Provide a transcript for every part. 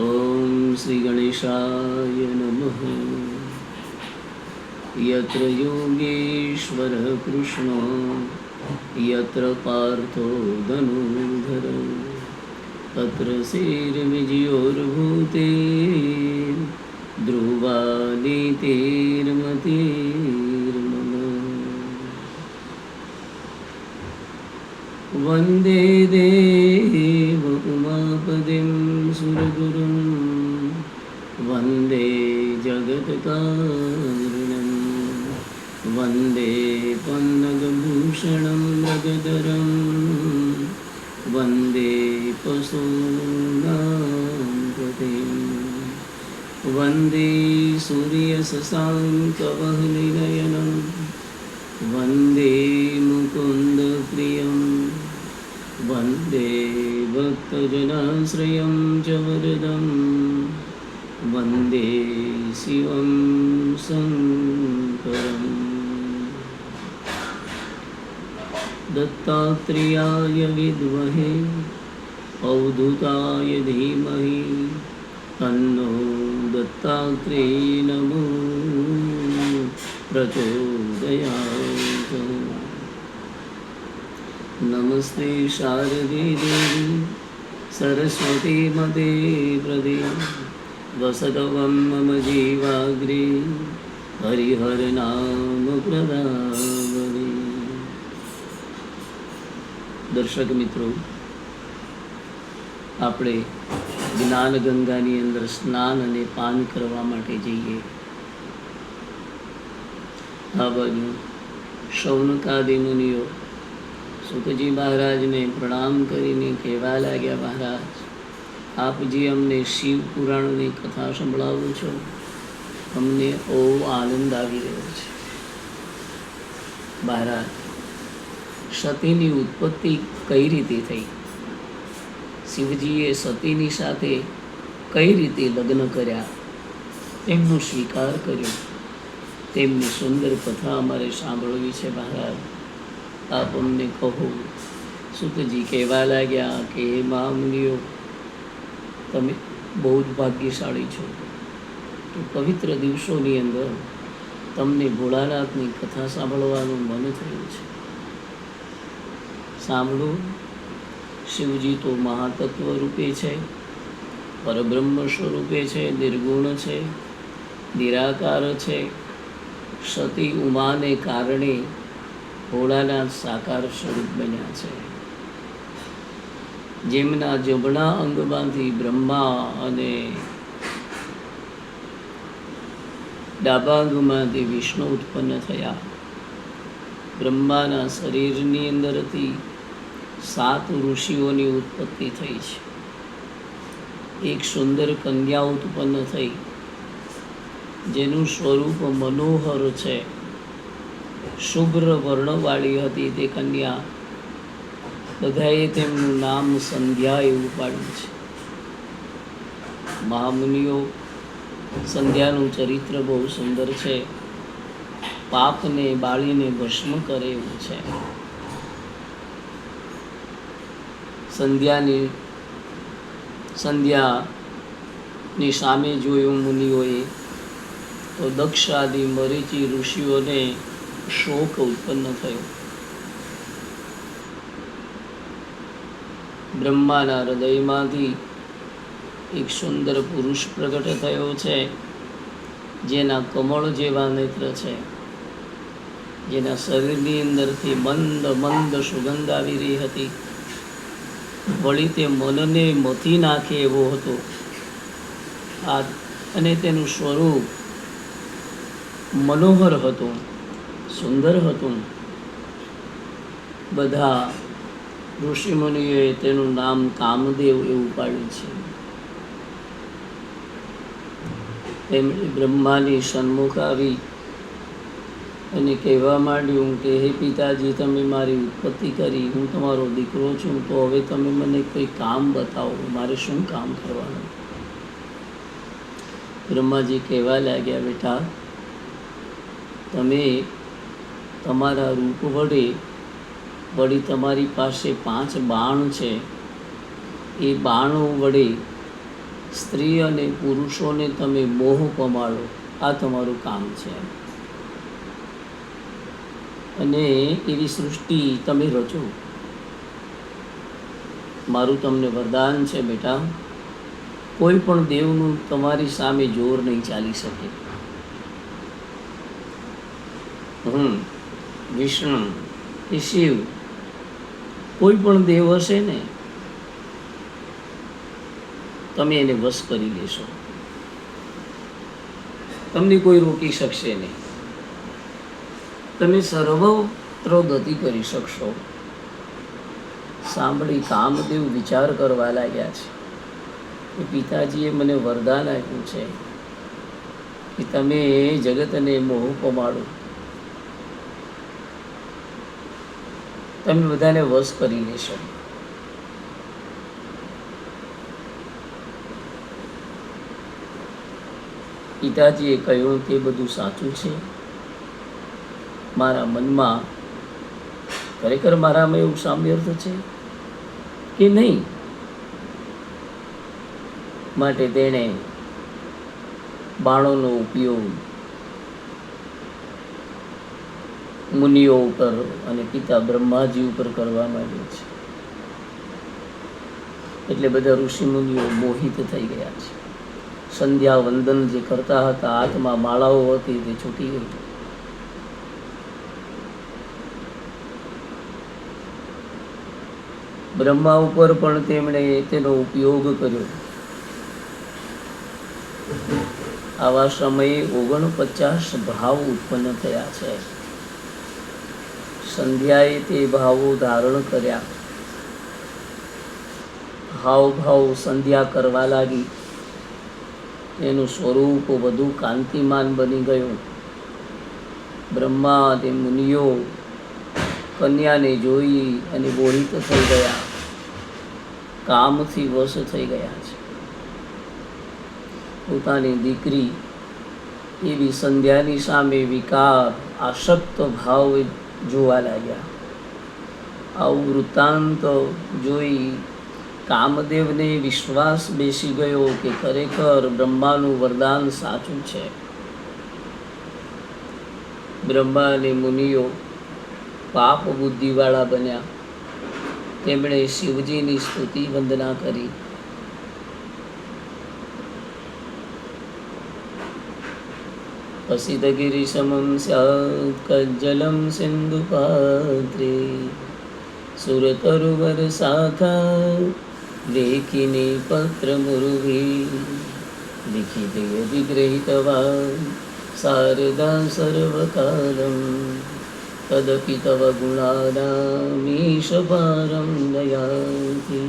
ॐ श्रीगणेशाय नमः यत्र योगेश्वरः कृष्णो यत्र पार्थो धनुर्धरः तत्र श्रीर्विजयोर्भूते ध्रुवानीतिर्मतीर्मम वन्दे देव जगत्कारणं वन्दे पन्नगभूषणं मृगधरं वन्दे पशूनां पतिम् वन्दे सूर्यशशाङ्कवह्निनयनं वन्दे मुकुन्दप्रियं वन्दे भक्तजनाश्रयं च वरदं वन्दे शिवं शङ्करम् दत्तात्रेयाय विद्महे अवधूताय धीमहि तन्नो दत्तात्रेय नमो प्रचोदयात् नमस्ते शारदे देवी सरस्वती मते प्रदे વસદવમ મમ જીવાગ્રે હરિહર નામ પ્રદાવરે દર્શક મિત્રો આપણે જ્ઞાન ગંગાની અંદર સ્નાન અને પાન કરવા માટે જઈએ. આ બાજુ શૌનકાદી મુનિઓ, સુખજી મહારાજને પ્રણામ કરીને કહેવા લાગ્યા મહારાજ. આપ જે અમને શિવ પુરાણની કથા સંભળાવો છો, અમને બહુ આનંદ આવી રહ્યો છે. મહારાજ, સતીની ઉત્પત્તિ કઈ રીતે થઈ? શિવજીએ સતીની સાથે કઈ રીતે લગ્ન કર્યા? તેમનો સ્વીકાર કર્યો. તેમની સુંદર કથા અમારે સાંભળવી છે, મહારાજ. આપ અમને કહો, સુતજી કહેવા લાગ્યા કે હે મહામુનિઓ તમે બહુ જ ભાગ્યશાળી છો. તો પવિત્ર દિવસોની અંદર તમને ભોળાનાથની કથા સાંભળવાનું મન થયું છે. સાંભળો, શિવજી તો મહાતત્વ રૂપે છે, પરબ્રહ્મ સ્વરૂપે છે, નિર્ગુણ છે, નિરાકાર છે. સતી ઉમાને કારણે ભોળાનાથ સાકાર સ્વરૂપ બન્યા છે. જેમના જમણા અંગમાંથી બ્રહ્મા અને ડાબા અંગમાંથી વિષ્ણુ ઉત્પન્ન થયા. બ્રહ્માના શરીરની અંદરથી સાત ઋષિઓની ઉત્પત્તિ થઈ છે. એક સુંદર કન્યા ઉત્પન્ન થઈ, જેનું સ્વરૂપ મનોહર છે. શુભ્ર વર્ણવાળી હતી તે કન્યા. બધાએ તેમનું નામ સંધ્યા એવું પાડ્યું છે. મહામુનિઓ, સંધ્યાનું ચરિત્ર બહુ સુંદર છે. પાપને બાળીને ભસ્મ કરે એવું છે. સંધ્યાની સંધ્યાની સામે જોયું મુનિઓએ, તો દક્ષ આદિ મરીચી ઋષિઓને શોક ઉત્પન્ન થયો. બ્રહ્માના હૃદયમાંથી એક સુંદર પુરુષ પ્રગટ થયો છે, જેના કમળ જેવા નેત્ર છે. જેના શરીરની અંદરથી મંદ મંદ સુગંધ આવી રહી હતી. વળી તે મનને મથી નાખે એવો હતો. આ અને તેનું સ્વરૂપ મનોહર હતું, સુંદર હતું. બધા ઋષિમુનિઓએ તેનું નામ કામદેવ એવું પાડ્યું છે. તેમણે બ્રહ્માની સન્મુખ આવી અને કહેવા માંડ્યું કે, હે પિતાજી, તમે મારી ઉત્પત્તિ કરી, હું તમારો દીકરો છું, તો હવે તમે મને કોઈ કામ બતાવો મારે શું કામ કરવાનું? બ્રહ્માજી કહેવા લાગ્યા, બેટા, તમે તમારા રૂપ વડે વળી તમારી પાસે પાંચ બાણ છે. એ બાણો વડે સ્ત્રી અને પુરુષોને તમે મોહ પમાડો. આ તમારું કામ છે. અને એવી સૃષ્ટિ તમે રચો. મારું તમને વરદાન છે બેટા. કોઈ પણ દેવનું તમારી સામે જોર નહીં ચાલી શકે. હમ, વિષ્ણુ, એ શિવ કોઈ પણ દેવ હશે ને, તમે એને વશ કરી લેશો. તમને કોઈ રોકી શકશે નહીં. તમે સર્વત્ર ગતિ કરી શકશો. સાંભળી કામદેવ વિચાર કરવા લાગ્યા છે કે પિતાજીએ મને વરદાન આપ્યું છે કે તમે જગતને મોહ પમાડો. તમે બધાને વશ કરી લેશો. પિતાજીએ કહ્યું, તે બધું સાચું છે. મારા મનમાં ખરેખર મારામાં એવું સામ્યર્થ છે કે નહીં? માટે તેણે બાણોનો ઉપયોગ મુનિઓ ઉપર અને પિતા બ્રહ્માજી ઉપર કરવા માંડે છે. એટલે બધા ઋષિ મુનિઓ મોહિત થઈ ગયા છે. સંધ્યા વંદન જે કરતા હતા, હાથમાં માળાઓ હતી, તે છૂટી ગઈ. બ્રહ્મા ઉપર પણ તેમણે તેનો ઉપયોગ કર્યો. આવા સમયે ઓગણપચાસ ભાવ ઉત્પન્ન થયા છે. સંધ્યાએ તે ભાવો ધારણ કર્યા. હાવભાવ સંધ્યા કરવા લાગી. એનું સ્વરૂપ વધુ કાંતિમાન બની ગયું. બ્રહ્મા તે મુનિઓ કન્યાને જોઈ અને બોળિત થઈ ગયા. કામથી વશ થઈ ગયા છે. પોતાની દીકરી એવી સંધ્યાની સામે વિકાર આસક્ત ભાવ જોવા લાગ્યા. આવું વૃત્તાંત જોઈ કામદેવને વિશ્વાસ બેસી ગયો કે ખરેખર બ્રહ્માનું વરદાન સાચું છે. બ્રહ્મા અને મુનિઓ પાપ બુદ્ધિવાળા બન્યા. તેમણે શિવજીની સ્તુતિ વંદના કરી. वसितगिरिशमं स्यात् कज्जलं सिन्धुपात्रे सुरतरुवरशाखा लेखिने पत्रमुरुभि लिखिते यदि गृहीतवान् शारदा सर्वकालं तदपि तव गुणानामीशपारं नयाति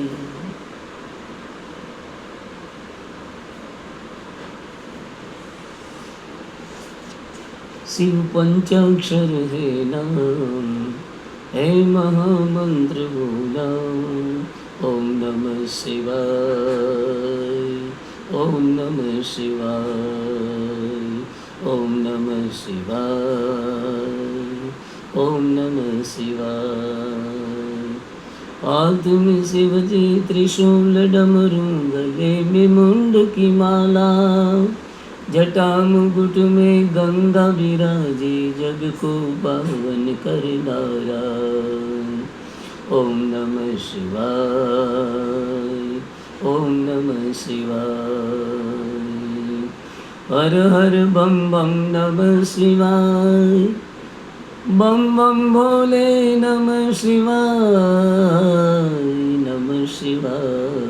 શિવ પંચાક્ષર હે નામ હે મહામંત્ર બોલા ઓમ નમ શિવાય ઓમ નમ શિવાય ઓમ નમ શિવાય ઓમ નમ શિવાય हाथ में शिव जी त्रिशूल डमरू गले में मुंड की माला જટામુગુટ મેં ગંગા બિરાજી જગ કો પાવન કરનારા ઓમ નમ શિવાય ઓમ નમ શિવાય હર હર બમ બમ નમ શિવાય બમ બમ ભોલે નમ શિવાય નમ શિવાય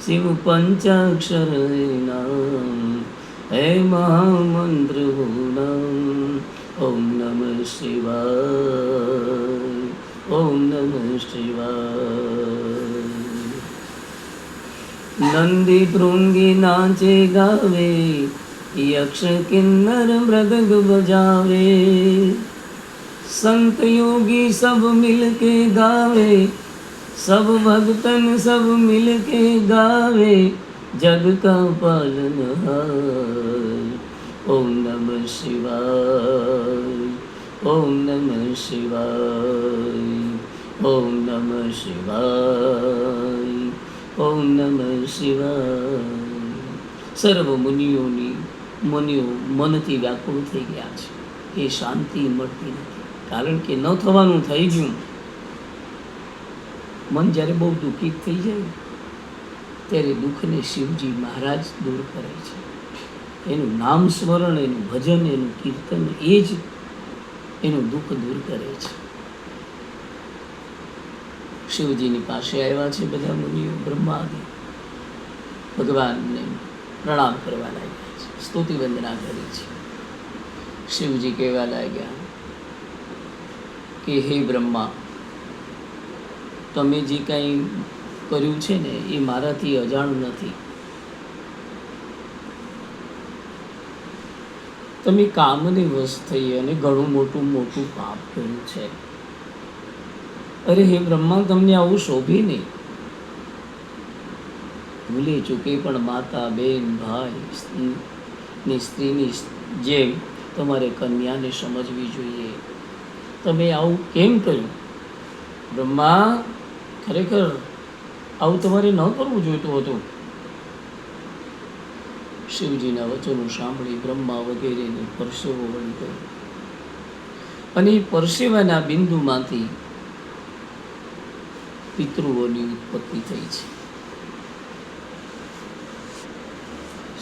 શિવ પંચાક્ષર નામ હે મહામંત્ર ઓમ નમ શિવાય, ઓમ નમ શિવાય. નંદી ભૃંગી નાચે ગાવે, યક્ષ કિન્નર મૃદંગ બજાવે. સંત યોગી સબ મિલકે ગાવે, સબ ભક્તન સબ મિલકે ગાવે. જગતા પાલનહાર ઓમ નમ શિવાય ઓમ નમ શિવાય ઓમ નમ શિવાય ઓમ નમ શિવાય સર્વ મુનિઓની મુનિઓ મનથી વ્યાકુળ થઈ ગયા છે. એ શાંતિ મળતી નથી. કારણ કે ન થવાનું થઈ ગયું. મન જ્યારે બહુ દુઃખી થઈ જાય ત્યારે દુઃખને શિવજી મહારાજ દૂર કરે છે. એનું નામ સ્મરણ, એનું ભજન, એનું કીર્તન, એ જ એનું દુઃખ દૂર કરે છે. શિવજીની પાસે આવ્યા છે બધા મુનિઓ, બ્રહ્માદિ. ભગવાનને પ્રણામ કરવા લાગ્યા છે. સ્તુતિ વંદના કરી છે. શિવજી કહેવા લાગ્યા કે, હે બ્રહ્મા, તમે જે કાંઈ કર્યું છે ને, એ મારાથી અજાણું નથી. તમે કામને વશ થઈ અને ઘણું મોટું મોટું પાપ કર્યું છે. અરે, હે બ્રહ્મા, તમને આવું શોભે નહીં. ભૂલી ચૂકી પણ માતા, બેન, ભાઈ ની સ્ત્રીની જેમ તમારે કન્યાને સમજવી જોઈએ. તમે આવું કેમ કર્યું? બ્રહ્મા, ખરેખર આવું તમારે ન કરવું જોઈતું હતું. શિવજીના વચનો સાંભળી બ્રહ્મા વગેરેને પરસેવો વળી ગયો. અને એ પરસેવાના બિંદુમાંથી પિતૃઓની ઉત્પત્તિ થઈ છે.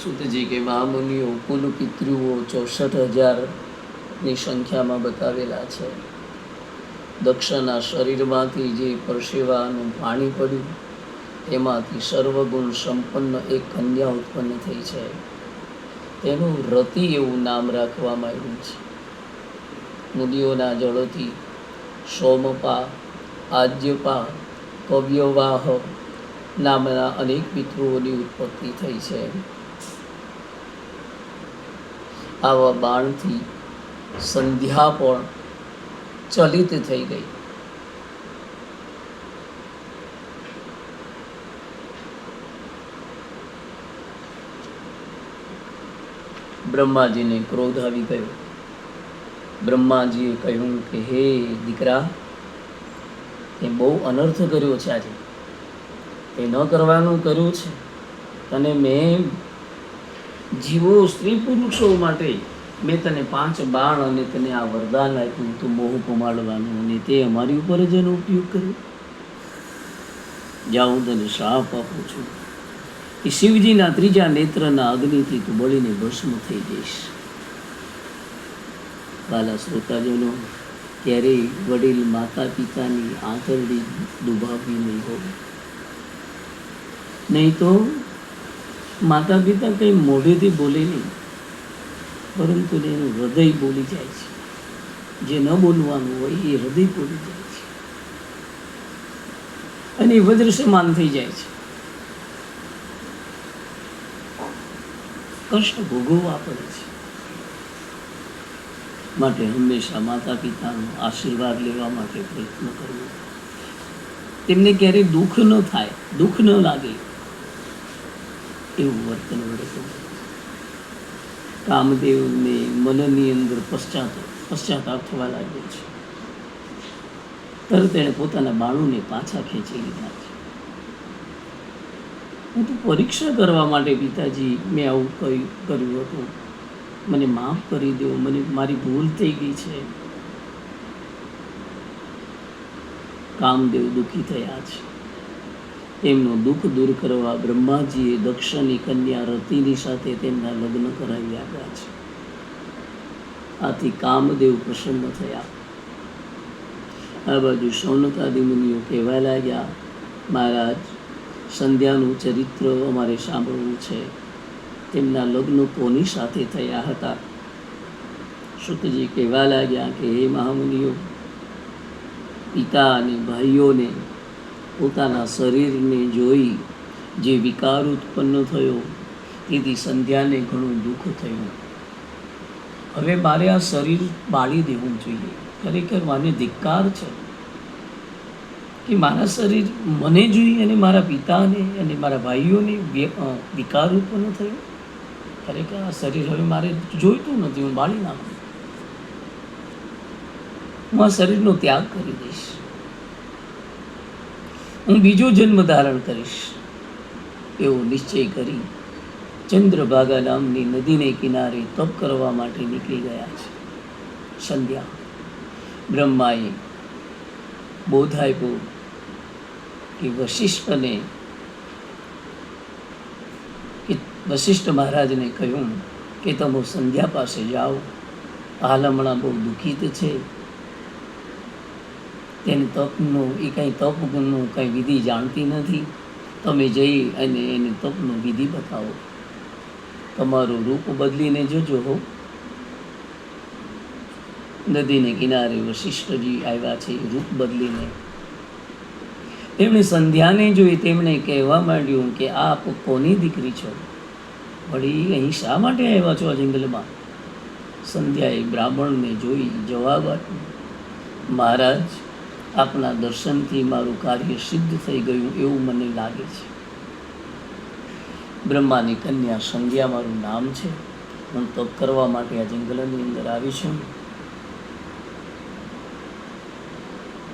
સુતજી કે મહામુનિઓ કુલ પિતૃઓ ચોસઠ હજારની સંખ્યામાં બતાવેલા છે. દક્ષના શરીરમાંથી જે પરસેવાનું પાણી પડ્યું એમાંથી સર્વગુણ સંપન્ન એક કન્યા ઉત્પન્ન થઈ છે. તેનું રતિ એવું નામ રાખવામાં આવ્યું છે. નદીઓના જળોથી સોમપા, આદ્યપા કવ્યવાહ નામના અનેક પિતૃઓની ઉત્પત્તિ થઈ છે. આવા બાણથી સંધ્યા પણ ચલિત થઈ ગઈ. બ્રહ્માજીને ક્રોધ આવી ગયો. બ્રહ્માજીએ કહ્યું કે, હે દીકરા, તે બહુ અનર્થ કર્યો છે આજે. તે ન કરવાનું કર્યું છે. અને મેં જીવો સ્ત્રી પુરુષો માટે મેં તને પાંચ બાણ અને તને આ વરદાન આપ્યું. તું બહુ કમાડવાનું અને તે અમારી ઉપર જ એનો ઉપયોગ કર્યો. જ્યાં હું તને શ્રાપ આપું છું. કે શિવજીના ત્રીજા નેત્રના અગ્નિથી તું બળીને ભસ્મ થઈ જઈશ. બાલા શ્રોતાજનો, ક્યારેય વડીલ માતા પિતાની આંતરડી દુભાવવી નહીં હોય. નહીં તો માતા પિતા કંઈ મોઢેથી બોલે નહીં, પરંતુ એનું હૃદય બોલી જાય છે. જે ન બોલવાનું હોય એ હૃદય બોલી જાય છે. અને એ વજ્ર સમાન થઈ જાય છે. કષ્ટ ભોગવવા પડે છે. માટે હંમેશા માતા પિતાનો આશીર્વાદ લેવા માટે પ્રયત્ન કરવો. તેમને ક્યારેય દુઃખ ન થાય, દુઃખ ન લાગે એવું વર્તન વડે કામદેવને મનની અંદર પશ્ચાત, પશ્ચાતાપ થવા લાગ્યો છે. તરત એણે પોતાના બાળુને પાછા ખેંચી લીધા છે. હું તો પરીક્ષા કરવા માટે પિતાજી મેં આવું કર્યું હતું. મને માફ કરી દો, મને મારી ભૂલ થઈ ગઈ છે. કામદેવ દુઃખી થયા છે. તેમનું દુઃખ દૂર કરવા બ્રહ્માજીએ દક્ષની કન્યા રતિની સાથે તેમના લગ્ન કરાવી આપ્યા છે. આથી કામદેવ પ્રસન્ન થયા. આ બાજુ સૌનકાદિ મુનિઓ કહેવા લાગ્યા, મહારાજ સંધ્યાનું ચરિત્ર અમારે સાંભળવું છે. તેમના લગ્ન કોની સાથે થયા હતા? શુકજી કહેવા લાગ્યા કે, હે મહામુનિઓ, પિતા અને ભાઈઓને પોતાના શરીરને જોઈ જે વિકાર ઉત્પન્ન થયો, તેથી સંધ્યાને ઘણું દુઃખ થયું. હવે મારે આ શરીર બાળી દેવું જોઈએ. ખરેખર મને ધિક્કાર છે. કે મારા શરીર મને જોઈ અને મારા પિતાને અને મારા ભાઈઓને વિકાર ઉત્પન્ન થયો? ખરેખર આ શરીર હવે મારે જોઈતું નથી, હું બાળી નાખું. હું આ શરીરનો ત્યાગ કરી દઈશ. હું બીજો જન્મ ધારણ કરીશ. એવો નિશ્ચય કરી ચંદ્રભાગા નામની નદીને કિનારે તપ કરવા માટે નીકળી ગયા છે. સંધ્યા બ્રહ્માએ બોધ આપ્યો. કે વશિષ્ઠને વશિષ્ઠ મહારાજને કહ્યું કે તમે સંધ્યા પાસે જાઓ. હાલ હમણાં બહુ દુઃખિત છે. તેને તપનું, એ કંઈ તપનું કંઈ વિધિ જાણતી નથી. તમે જઈ અને એને તપનું વિધિ બતાવો. તમારું રૂપ બદલીને જોજો હો. નદીને કિનારે વશિષ્ઠજી આવ્યા છે, રૂપ બદલીને. તેમણે સંધ્યાને જોઈ તેમણે કહેવા માંડ્યું કે આપ કોની દીકરી છો? વળી, અહીં શા માટે આવ્યા છો આ જંગલમાં? સંધ્યાએ બ્રાહ્મણને જોઈ જવાબ આપ્યો, મહારાજ, આપના દર્શનથી મારું કાર્ય સિદ્ધ થઈ ગયું એવું મને લાગે છે. બ્રહ્માની કન્યા સંધ્યા મારું નામ છે. હું તપ કરવા માટે આ જંગલની અંદર આવી છું.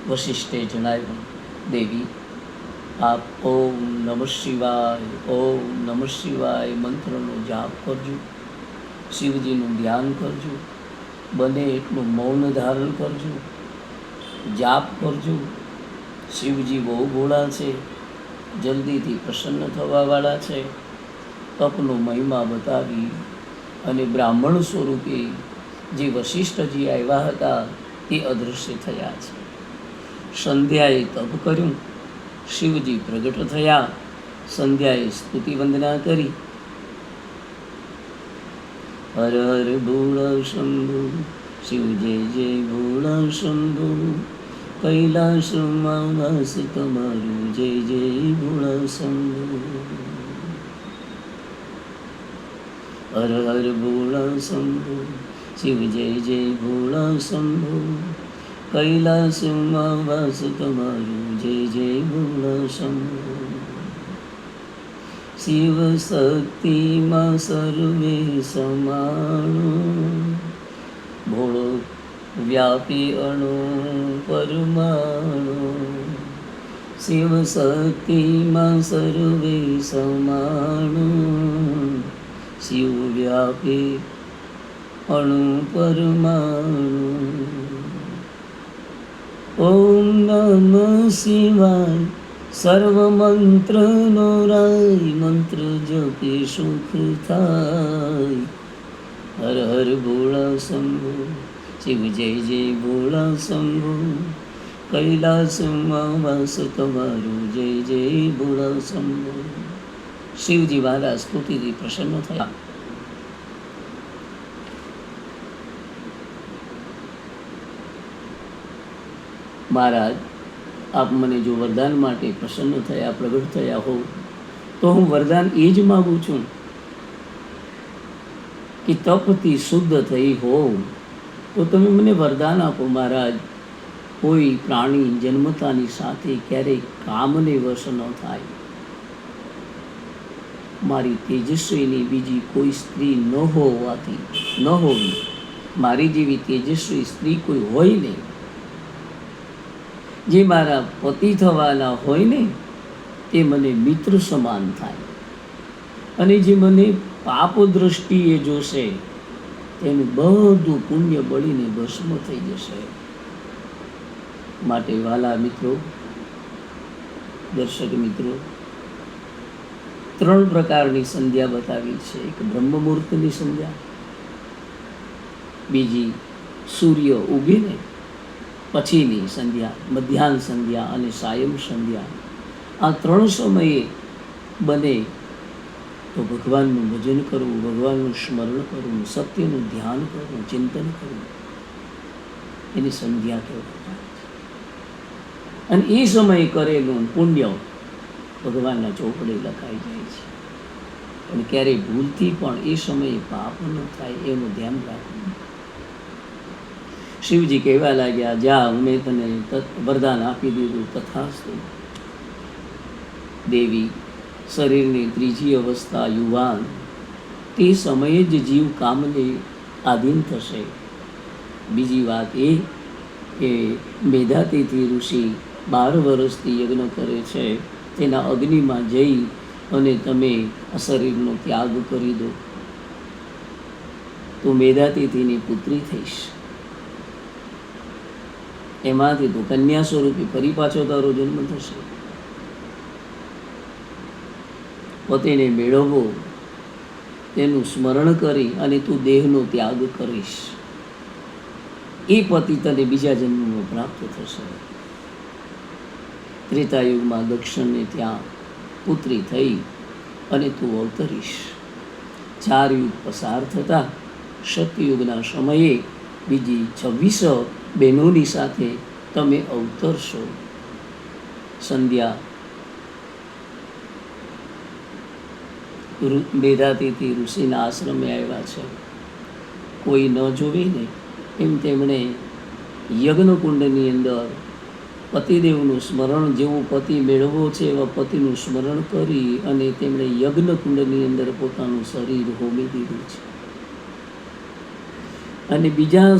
વશિષ્ઠે જણાવ્યું દેવી. આપ ઓમ નમઃ શિવાય, ઓમ નમઃ શિવાય મંત્રનો જાપ કરજો. શિવજીનું ધ્યાન કરજો. બને એટલું મૌન ધારણ કરજો. જાપ કરજો. શિવજી બહુ ભોળા છે. જલ્દીથી પ્રસન્ન થવાવાળા છે. તપનો મહિમા બતાવી અને બ્રાહ્મણ સ્વરૂપે જે વશિષ્ઠજી આવ્યા હતા, તે અદૃશ્ય થયા છે. સંધ્યાએ તપ કર્યું. શિવજી પ્રગટ થયા. સંધ્યાએ સ્તુતિ વંદના કરી. હર હર ભૂળ શંભુ, શિવ જય જય ભૂળ શંભુ. કૈલાસમાં વાસ તમારું જય જય ભૂળ શંભુ. હર હર ભૂળ શંભુ, શિવ જય જય ભોળા શંભુ. કૈલાસમાં વાસ તમારું જય ભોળા શંભુ શિવ શક્તિમાં સર્વે સમાણો ભોળો વ્યાપી અણુ પરમાણુ શિવ શક્તિમાં સર્વે સમાણુ શિવ વ્યાપી અણુ પરમાણુ ઓમ નમ શિવાય. સર્વ મંત્રનો રાય, મંત્ર જપે સુખ થાય. હર હર ભોળા શંભુ, શિવ જય જય ભોળા શંભુ. કૈલાસમાં વાસ તમારું જય જય ભોળા શંભુ. શિવજી મહારાજ સ્તુતિથી પ્રસન્ન થયા. મહારાજ, આપ મને જો વરદાન માટે પ્રસન્ન થયા, પ્રગટ થયા હો તો હું વરદાન એ જ માગું છું કે તપથી શુદ્ધ થઈ હોવ. તો તમે મને વરદાન આપો મહારાજ. કોઈ પ્રાણી જન્મતાની સાથે ક્યારેય કામને વશ ન થાય. મારી તેજસ્વીની બીજી કોઈ સ્ત્રી ન હોવાથી, ન હોવી. મારી જેવી તેજસ્વી સ્ત્રી કોઈ હોય નહીં. જે મારા પતિ થવાના હોય ને, તે મને મિત્ર સમાન થાય. અને જે મને પાપ દ્રષ્ટિએ જોશે, તેનું બધું પુણ્ય બળીને ભસ્મ થઈ જશે. માટે વાલા મિત્રો, દર્શક મિત્રો, ત્રણ પ્રકારની સંધ્યા બતાવી છે. એક બ્રહ્મ મુહૂર્તની સંધ્યા, બીજી સૂર્ય ઉગીને પછીની સંધ્યા, મધ્યાહન સંધ્યા અને સાયમ સંધ્યા. આ ત્રણ સમયે બને તો ભગવાનનું ભજન કરવું, ભગવાનનું સ્મરણ કરવું, સત્યનું ધ્યાન કરવું, ચિંતન કરવું. એની સંધ્યા કહેવાય. અને એ સમયે કરેલું પુણ્ય ભગવાનના ચોપડે લખાઈ જાય છે. પણ ક્યારેય ભૂલથી પણ એ સમયે પાપ ન થાય, એનું ધ્યાન રાખવું. શિવજી કહેવા લાગ્યા, જા, મેં તને વરદાન આપી દીધું તથાસ્તુ. દેવી, શરીરની ત્રીજી અવસ્થા યુવાન, તે સમયે જ જીવ કામને આધીન થશે. બીજી વાત એ કે મેધાતિથિ ઋષિ બાર વર્ષથી યજ્ઞ કરે છે, તેના અગ્નિમાં જઈ અને તમે આ શરીરનો ત્યાગ કરી દો. તું મેધાતિથિની પુત્રી થઈશ. એમાંથી તું કન્યા સ્વરૂપે ફરી પાછો તારો જન્મ થશે. પતિને મેળવવો તેનું સ્મરણ કરી અને તું દેહનો ત્યાગ કરીશ. એ પતિ તને બીજા જન્મમાં પ્રાપ્ત થશે. ત્રેતાયુગમાં દક્ષિણને ત્યાં પુત્રી થઈ અને તું અવતરીશ. ચાર યુગ પસાર થતા, સતયુગના સમયે બીજી છવ્વીસ બહેનોની સાથે તમે અવતરશો સંધ્યા. મેધાતિથિ ઋષિના આશ્રમે આવ્યા છે. કોઈ ન જોવીને એમ તેમણે યજ્ઞકુંડની અંદર પતિદેવનું સ્મરણ, જેવું પતિ મેળવવો છે એવા પતિનું સ્મરણ કરી અને તેમણે યજ્ઞકુંડની અંદર પોતાનું શરીર હોમી દીધું છે. અને બીજા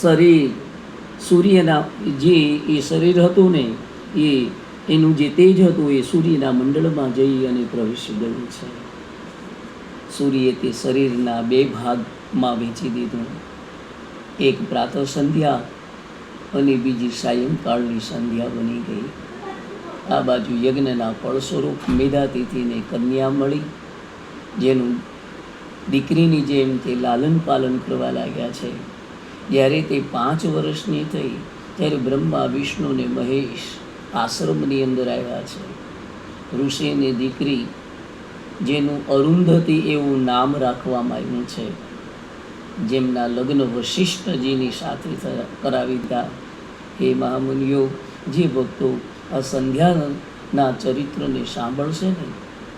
શરીર સૂર્યના જે એ શરીર હતું ને, એ એનું જે તેજ હતું, એ સૂર્યના મંડળમાં જઈ અને પ્રવેશ ગયું છે. સૂર્યે તે શરીરના બે ભાગમાં વેચી દીધું. એક પ્રાતઃ સંધ્યા અને બીજી સાયંકાળની સંધ્યા બની ગઈ. આ બાજુ યજ્ઞના ફળ સ્વરૂપ મેધાતિથિને કન્યા મળી, જેનું દીકરીની જેમ તે લાલન પાલન કરવા લાગ્યા છે. જ્યારે તે પાંચ વર્ષની થઈ, ત્યારે બ્રહ્મા, વિષ્ણુ ને મહેશ આશ્રમની અંદર આવ્યા છે. ઋષિની દીકરી, જેનું અરુંધતી એવું નામ રાખવામાં આવ્યું છે. જેમના લગ્ન વશિષ્ઠજીની સાથે કરાવી દીધા. હે મહામુનિઓ, જે ભક્તો આ સંધ્યાના ચરિત્રને સાંભળશે ને,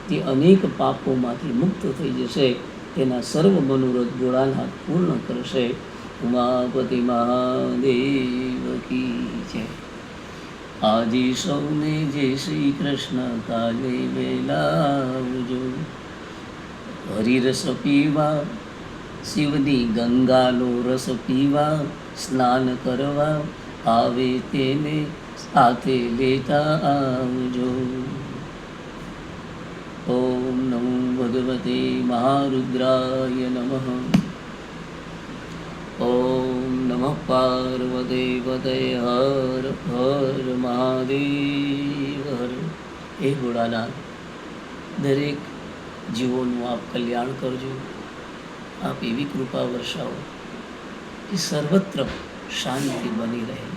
તે અનેક પાપોમાંથી મુક્ત થઈ જશે, તેના સર્વ મનોરથ ભોળાનાથ પૂર્ણ કરશે. ઉમાપતિ મહાદેવ કી છે આજે સૌને જે શ્રી કૃષ્ણ કાલે વેલા આવજો. હરિરસ પીવા, શિવની ગંગાનો રસ પીવા, સ્નાન કરવા, આવે તેને સાથે લેતા આવજો. ઓમ નમો ભગવતે મહારુદ્રાય નમઃ. ઓમ નમઃ પાર્વતે પતે હર હર મહાદેવ હર હે ભોળાનાથ દરેક જીવોનું આપ કલ્યાણ કરજો. આપ એવી કૃપા વર્ષાવો કે સર્વત્ર શાંતિ બની રહે.